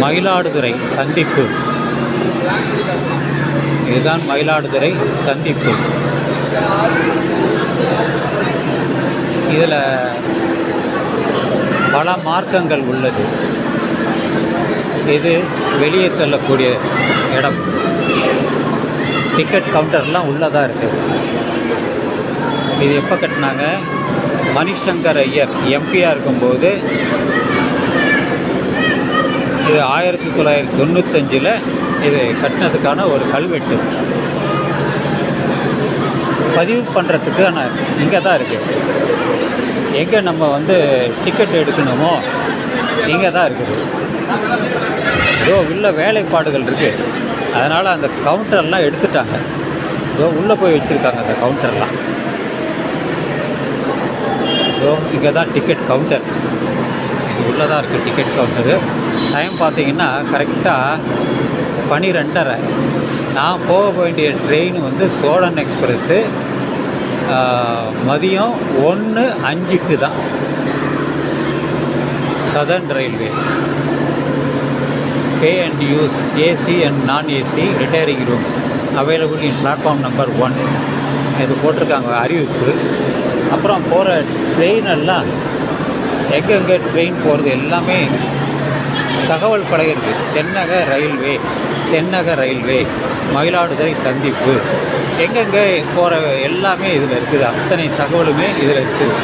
மயிலாடுதுறை சந்திப்பு. இதுதான் மயிலாடுதுறை சந்திப்பு. இதில் பல மார்க்கங்கள் உள்ளது. இது வெளியே செல்லக்கூடிய இடம். டிக்கெட் கவுண்டர்லாம் உள்ளதாக இருக்குது இது எப்போ கட்டினாங்க? மணிசங்கர் ஐயர் எம்பியாக இருக்கும்போது இது ஆயிரத்தி தொள்ளாயிரத்தி தொண்ணூத்தஞ்சில் இது கட்டினதுக்கான ஒரு கல்வெட்டு. பதிவு பண்ணுறதுக்கான இங்கே தான் இருக்குது எங்கே நம்ம வந்து டிக்கெட் எடுக்கணுமோ இங்கே தான் இருக்குது. ஏதோ உள்ள வேலைப்பாடுகள் இருக்குது அதனால் அந்த கவுண்டர்லாம் எடுத்துட்டாங்க. ஏதோ உள்ளே போய் வச்சுருக்காங்க அந்த கவுண்டர்லாம். ஏதோ இங்கே தான் டிக்கெட் கவுண்டர். இது உள்ளே தான் இருக்குது டிக்கெட் கவுண்டரு. டைம் பார்த்தீங்கன்னா கரெக்டாக பனிரெண்டரை. நான் போக வேண்டிய ட்ரெயின் வந்து சோழன் எக்ஸ்பிரஸ்ஸு மதியம் ஒன்று அஞ்சுக்கு தான். Southern railway pay and use AC and non AC retiring room available in platform number one இது போட்டிருக்காங்க அறிவிப்பு. அப்புறம் போகிற ட்ரெயின் எல்லாம் எங்கெங்கே ட்ரெயின் போகிறது எல்லாமே தகவல் பலகை இருக்குது சென்னக ரயில்வே தென்னக ரயில்வே மயிலாடுதுறை சந்திப்பு. எங்கெங்கே போகிற எல்லாமே இதில் இருக்குது. அத்தனை தகவலுமே இதில் இருக்குது.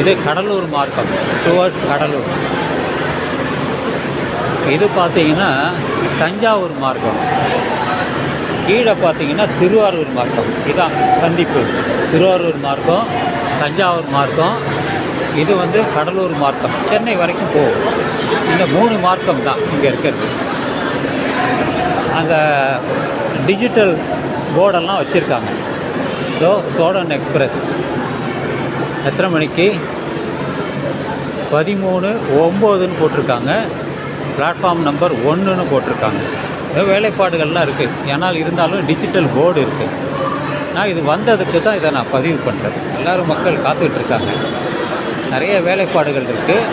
இது கடலூர் மார்க்கம் டுவர்ட்ஸ் கடலூர். இது பார்த்தீங்கன்னா தஞ்சாவூர் மார்க்கம். கீழே பார்த்தீங்கன்னா திருவாரூர் மார்க்கம். இதான் சந்திப்பு. திருவாரூர் மார்க்கம் தஞ்சாவூர் மார்க்கம் இது வந்து கடலூர் மார்க்கம். சென்னை வரைக்கும் போகும். இந்த மூணு மார்க்கம் தான் இங்கே இருக்கிறது. அங்கே டிஜிட்டல் போர்டெல்லாம் வச்சுருக்காங்க. இதோ சோடன் எக்ஸ்பிரஸ். எத்தனை மணிக்கு? பதிமூணு ஒம்போதுன்னு போட்டிருக்காங்க. பிளாட்ஃபார்ம் நம்பர் ஒன்றுன்னு போட்டிருக்காங்க. வேலைப்பாடுகள்லாம் இருக்குது ஏன்னால் இருந்தாலும் டிஜிட்டல் போர்டு இருக்குது நான் இது வந்ததுக்கு தான் இதை நான் பதிவு பண்ணுறேன் எல்லோரும் மக்கள் காத்துக்கிட்டு இருக்காங்க. நிறைய வேலைப்பாடுகள் இருக்குது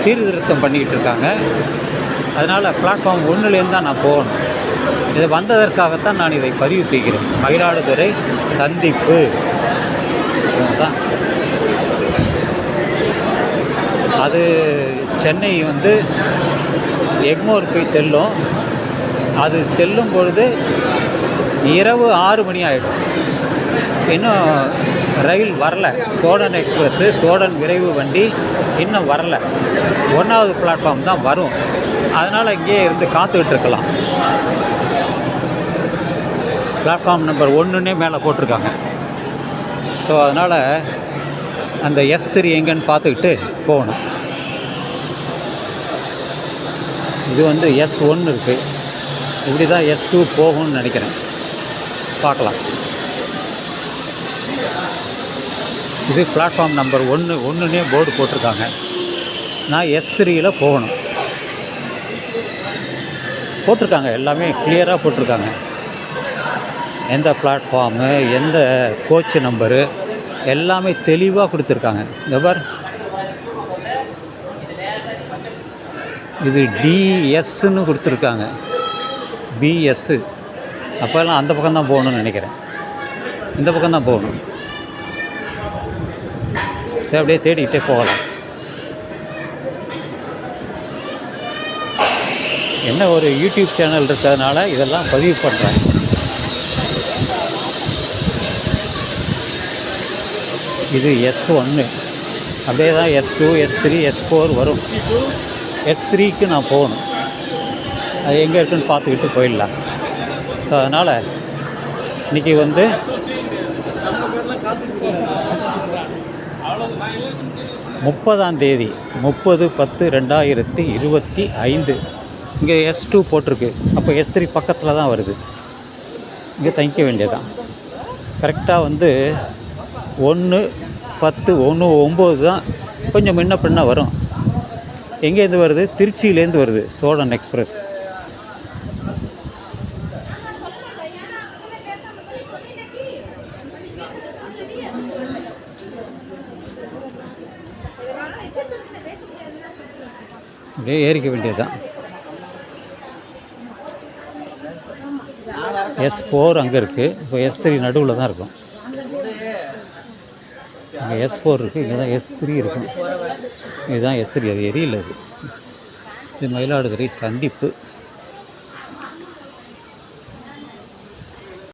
சீர்திருத்தம் பண்ணிக்கிட்டு இருக்காங்க. அதனால் பிளாட்ஃபார்ம் ஒன்றுலேருந்து தான் நான் போகணும். இது வந்ததற்காகத்தான் நான் இதை பதிவு செய்கிறேன். மயிலாடுதுறை சந்திப்பு. தான் அது சென்னை வந்து எக்மோர் போய் செல்லும். அது செல்லும் பொழுது இரவு ஆறு மணி ஆகிடும் இன்னும் ரயில் வரல. சோழன் எக்ஸ்பிரஸ்ஸு சோழன் விரைவு வண்டி இன்னும் வரல. ஒன்றாவது பிளாட்ஃபார்ம் தான் வரும். அதனால் இங்கேயே இருந்து காத்துக்கிட்டு இருக்கலாம். பிளாட்ஃபார்ம் நம்பர் ஒன்றுன்னே மேலே போட்டிருக்காங்க. ஸோ அதனால் அந்த எஸ் த்ரீ எங்கன்னு பார்த்துக்கிட்டு போகணும். இது வந்து எஸ் ஒன்று இருக்குது இப்படி தான் எஸ் டூ போகும்னு நினைக்கிறேன். பார்க்கலாம். இது பிளாட்ஃபார்ம் நம்பர் ஒன்று ஒன்றுனே போர்டு போட்டிருக்காங்க. நான் எஸ் த்ரீயில் போகணும். போட்டிருக்காங்க எல்லாமே கிளியராக போட்டிருக்காங்க. எந்த பிளாட்ஃபார்மு எந்த கோச் நம்பரு எல்லாமே தெளிவாக கொடுத்துருக்காங்க. எவர் இது டிஎஸ்ன்னு கொடுத்துருக்காங்க. பிஎஸ்ஸு அப்போல்லாம் அந்த பக்கம் தான் போகணும்னு நினைக்கிறேன். இந்த பக்கம் தான் போகணும். சரி அப்படியே தேடிக்கிட்டே போகலாம். என்ன ஒரு யூடியூப் சேனல் இருக்கிறதுனால இதெல்லாம் பதிவு பண்ணுறேன் இது எஸ் ஒன்று அப்படியே தான் S two S three S four வரும். எஸ் த்ரீக்கு நான் போகணும். அது எங்கே இருக்குன்னு பார்த்துக்கிட்டு போயிடலாம். ஸோ அதனால் இன்றைக்கி வந்து முப்பதாம் தேதி முப்பது பத்து ரெண்டாயிரத்தி இருபத்தி ஐந்து. இங்கே எஸ் டூ போட்டிருக்கு. அப்போ எஸ் த்ரீ பக்கத்தில் தான் வருது. இங்கே தங்கிக்க வேண்டியதான் கரெக்டாக வந்து ஒன்று பத்து ஒன்று ஒம்பது தான் கொஞ்சம் முன்ன பின்ன வரும். எங்கேருந்து வருது? திருச்சியிலேருந்து வருது சோழன் எக்ஸ்பிரஸ் அப்படியே ஏறிக்க வேண்டியது தான் எஸ் ஃபோர் அங்கே இருக்குது இப்போ எஸ் த்ரீ நடுவில் தான் இருக்கும். இங்கே எஸ் ஃபோர் இருக்குது இங்கே தான் எஸ் த்ரீ இருக்கும். இதுதான் எஸ் த்ரீ அது எரியல இது இது மயிலாடுதுறை சந்திப்பு.